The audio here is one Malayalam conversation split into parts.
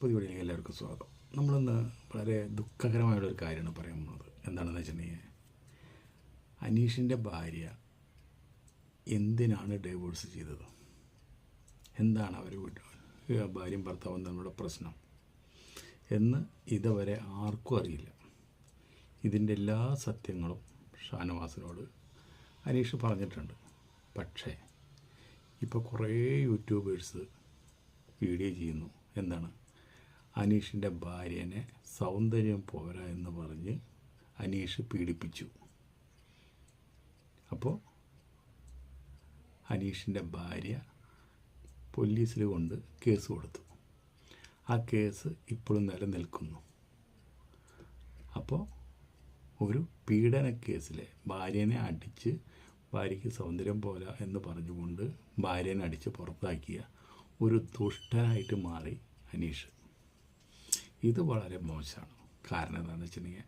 പുതിയ വീഡിയോയിലേക്ക് എല്ലാവർക്കും സ്വാഗതം. നമ്മളിന്ന് വളരെ ദുഃഖകരമായുള്ളൊരു കാര്യമാണ് പറയാൻ പോകുന്നത്. എന്താണെന്ന് വെച്ചിട്ടുണ്ടെങ്കിൽ അനീഷിന്റെ ഭാര്യ എന്തിനാണ് ഡൈവോഴ്സ് ചെയ്തത്? എന്താണ് അവർ വീട്ടിൽ ഭാര്യയും ഭർത്താവും തമ്മിലുള്ള പ്രശ്നം? എന്ന് ഇതുവരെ ആർക്കും അറിയില്ല. ഇതിന്റെ എല്ലാ സത്യങ്ങളും ഷാനവാസിനോട് അനീഷ് പറഞ്ഞിട്ടുണ്ട്. പക്ഷേ ഇപ്പോൾ കുറേ യൂട്യൂബേഴ്സ് വീഡിയോ ചെയ്യുന്നു. എന്താണ്? അനീഷിന്റെ ഭാര്യനെ സൗന്ദര്യം പോരാ എന്ന് പറഞ്ഞ് അനീഷ് പീഡിപ്പിച്ചു. അപ്പോൾ അനീഷിന്റെ ഭാര്യ പോലീസിൽ കൊണ്ട് കേസ് കൊടുത്തു. ആ കേസ് ഇപ്പോഴും നിലനിൽക്കുന്നു. അപ്പോൾ ഒരു പീഡന കേസിലെ ഭാര്യനെ അടിച്ച് ഭാര്യയ്ക്ക് സൗന്ദര്യം പോരാ എന്ന് പറഞ്ഞുകൊണ്ട് ഭാര്യനെ അടിച്ച് പുറത്താക്കിയ ഒരു ദുഷ്ടനായിട്ട് മാറി അനീഷ്. ഇത് വളരെ മോശമാണ്. കാരണം എന്താണെന്ന് വെച്ചിട്ടുണ്ടെങ്കിൽ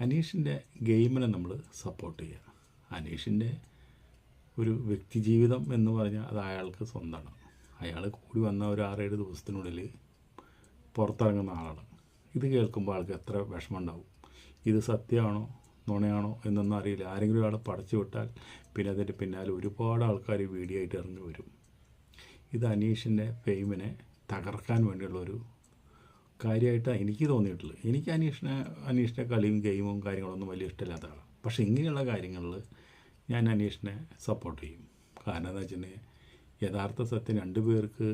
അനീഷിന്റെ ഗെയിമിനെ നമ്മൾ സപ്പോർട്ട് ചെയ്യുക. അനീഷിന്റെ ഒരു വ്യക്തിജീവിതം എന്ന് പറഞ്ഞാൽ അത് അയാൾക്ക് സ്വന്തമാണ്. അയാൾ കൂടി വന്ന ഒരു ആറേഴ് ദിവസത്തിനുള്ളിൽ പുറത്തിറങ്ങുന്ന ആളാണ്. ഇത് കേൾക്കുമ്പോൾ ആൾക്ക് എത്ര വിഷമം ഉണ്ടാവും. ഇത് സത്യമാണോ? നുണയാണോ? എന്നൊന്നും അറിയില്ല. ആരെങ്കിലും ഒരാളെ പടച്ചു വിട്ടാൽ പിന്നെ അതിന്റെ പിന്നാലെ ഒരുപാട് ആൾക്കാർ വീഡിയോ ആയിട്ട് ഇറങ്ങി വരും. ഇത് അനീഷിന്റെ ഫെയിമിനെ തകർക്കാൻ വേണ്ടിയുള്ളൊരു കാര്യമായിട്ടാണ് എനിക്ക് തോന്നിയിട്ടുള്ളത്. എനിക്ക് അനീഷിനെ അനീഷിന്റെ കളിയും ഗെയിമും കാര്യങ്ങളൊന്നും വലിയ ഇഷ്ടമില്ലാത്ത ആളാണ് പക്ഷേ ഇങ്ങനെയുള്ള കാര്യങ്ങളിൽ ഞാൻ അനീഷിനെ സപ്പോർട്ട് ചെയ്യും. കാരണം എന്താ വെച്ചിട്ടുണ്ടെങ്കിൽ യഥാർത്ഥ സത്യം രണ്ട് പേർക്ക്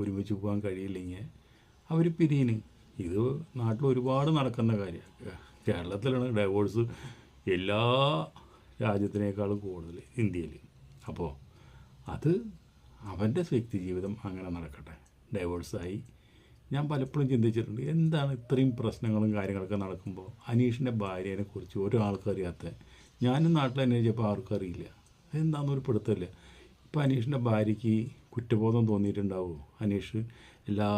ഒരുമിച്ച് പോകാൻ കഴിയില്ലെങ്കിൽ അവർ പിരിയിന് ഇത് നാട്ടിൽ ഒരുപാട് നടക്കുന്ന കാര്യമാണ് കേരളത്തിലാണ് ഡൈവോഴ്സ് എല്ലാ രാജ്യത്തിനേക്കാളും കൂടുതൽ ഇന്ത്യയിൽ. അപ്പോൾ അത് അവന്റെ വ്യക്തി ജീവിതം അങ്ങനെ നടക്കട്ടെ. ഡൈവോഴ്സായി ഞാൻ പലപ്പോഴും ചിന്തിച്ചിട്ടുണ്ട് എന്താണ് ഇത്രയും പ്രശ്നങ്ങളും കാര്യങ്ങളൊക്കെ നടക്കുമ്പോൾ അനീഷിന്റെ ഭാര്യനെക്കുറിച്ച് ഒരാൾക്കും അറിയാത്ത ഞാനും നാട്ടിൽ അന്വേഷിച്ചപ്പോൾ ആർക്കും അറിയില്ല. എന്താണെന്നൊരു പിടുത്തമില്ല. ഇപ്പോൾ അനീഷിന്റെ ഭാര്യയ്ക്ക് കുറ്റബോധം തോന്നിയിട്ടുണ്ടാവുമോ അനീഷ് എല്ലാ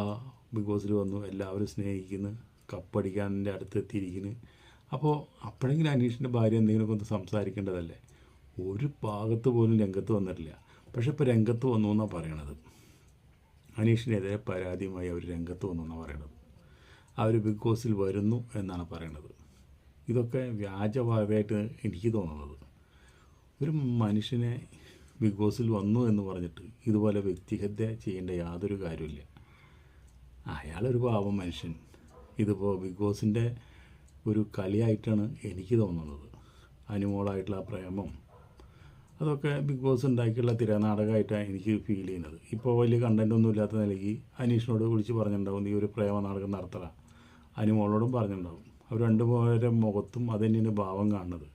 ബിഗ് ബോസിൽ വന്നു എല്ലാവരും സ്നേഹിക്കുന്നു കപ്പടിക്കാന്റെ അടുത്ത് എത്തിയിരിക്കുന്നു അപ്പോൾ അപ്പോഴെങ്കിലും അനീഷിന്റെ ഭാര്യ എന്തെങ്കിലുമൊക്കെ ഒന്ന് സംസാരിക്കേണ്ടതല്ലേ? ഒരു ഭാഗത്ത് പോലും രംഗത്ത് വന്നിട്ടില്ല. പക്ഷേ ഇപ്പോൾ രംഗത്ത് വന്നു എന്നാണ് പറയണത്. അനീഷിനെതിരെ പരാതിയുമായി അവർ രംഗത്ത് വന്നു എന്നാണ് പറയുന്നത് അവർ ബിഗ് ബോസിൽ വരുന്നു എന്നാണ് പറയുന്നത് ഇതൊക്കെ വ്യാജവാദമായിട്ട് എനിക്ക് തോന്നുന്നത്. ഒരു മനുഷ്യനെ ബിഗ് ബോസിൽ വന്നു എന്ന് പറഞ്ഞിട്ട് ഇതുപോലെ വ്യക്തിഹത്യ ചെയ്യേണ്ട യാതൊരു കാര്യമില്ല അയാളൊരു പാവം മനുഷ്യൻ. ഇതിപ്പോൾ ബിഗ് ബോസിന്റെ ഒരു കളിയായിട്ടാണ് എനിക്ക് തോന്നുന്നത്. അനുമോളായിട്ടുള്ള പ്രേമം അതൊക്കെ ബിഗ് ബോസ് ഉണ്ടാക്കിയുള്ള തിരനാടകമായിട്ടാണ് എനിക്ക് ഫീൽ ചെയ്യുന്നത്. ഇപ്പോൾ വലിയ കണ്ടന്റ് ഒന്നും ഇല്ലാത്ത നിലയ്ക്ക് അനീഷിനോട് വിളിച്ച് പറഞ്ഞിട്ടുണ്ടാവും നീ ഒരു പ്രേമ നാടകം നടത്തല അനുമോളോടും പറഞ്ഞിട്ടുണ്ടാവും. അവർ രണ്ടുപേരുടെ മുഖത്തും അത് തന്നെയാണ് ഭാവം കാണുന്നത്.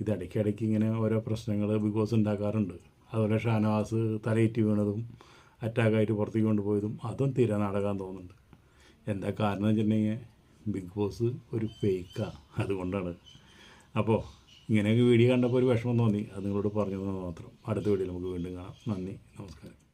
ഇത് ഇടയ്ക്കിടയ്ക്ക് ഇങ്ങനെ ഓരോ പ്രശ്നങ്ങൾ ബിഗ് ബോസ് ഉണ്ടാക്കാറുണ്ട്. അതുപോലെ ഷാനവാസ് തലയേറ്റ് വീണതും അറ്റാക്കായിട്ട് പുറത്തേക്ക് കൊണ്ടുപോയതും അതും തിരനാടകം തോന്നുന്നുണ്ട്. എന്താ കാരണം വെച്ചിട്ടുണ്ടെങ്കിൽ ബിഗ് ബോസ് ഒരു ഫേക്കാണ് അതുകൊണ്ടാണ്. അപ്പോൾ ഇങ്ങനെയൊക്കെ വീഡിയോ കണ്ടപ്പോൾ ഒരു വിഷമം തോന്നി. അത് നിങ്ങളോട് പറഞ്ഞു തന്നാൽ മാത്രം. അടുത്ത വീഡിയോയിൽ നമുക്ക് വീണ്ടും കാണാം. നന്ദി. നമസ്കാരം.